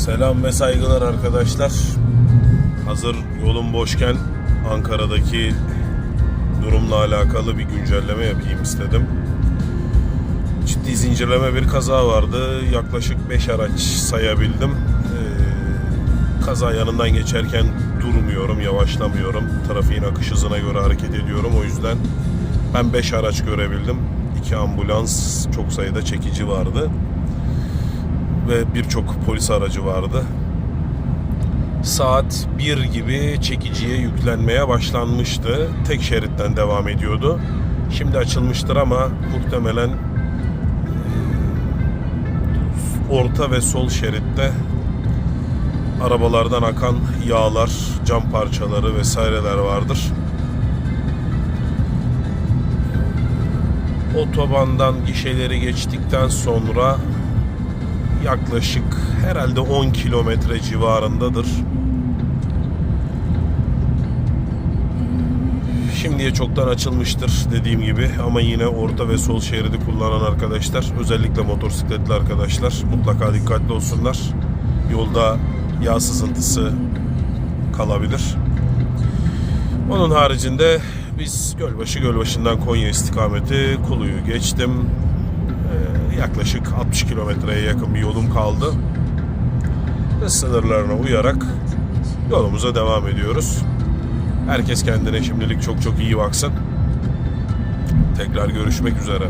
Selam ve saygılar arkadaşlar. Hazır yolum boşken Ankara'daki durumla alakalı bir güncelleme yapayım istedim. Ciddi zincirleme bir kaza vardı. Yaklaşık 5 araç sayabildim. Ee, kaza yanından geçerken durmuyorum, yavaşlamıyorum. Trafiğin akış hızına göre hareket ediyorum. O yüzden ben 5 araç görebildim. 2 ambulans, çok sayıda çekici vardı ve birçok polis aracı vardı. Saat 1 gibi çekiciye yüklenmeye başlanmıştı. Tek şeritten devam ediyordu. Şimdi açılmıştır ama muhtemelen e, orta ve sol şeritte arabalardan akan yağlar, cam parçaları vesaireler vardır. Otobandan gişeleri geçtikten sonra yaklaşık herhalde 10 kilometre civarındadır. Şimdiye çoktan açılmıştır dediğim gibi ama yine orta ve sol şeridi kullanan arkadaşlar özellikle motosikletli arkadaşlar mutlaka dikkatli olsunlar. Yolda yağ sızıntısı kalabilir. Onun haricinde biz Gölbaşı Gölbaşı'ndan Konya istikameti Kulu'yu geçtim. Yaklaşık 60 kilometreye yakın bir yolum kaldı. Ve sınırlarına uyarak yolumuza devam ediyoruz. Herkes kendine şimdilik çok çok iyi baksın. Tekrar görüşmek üzere.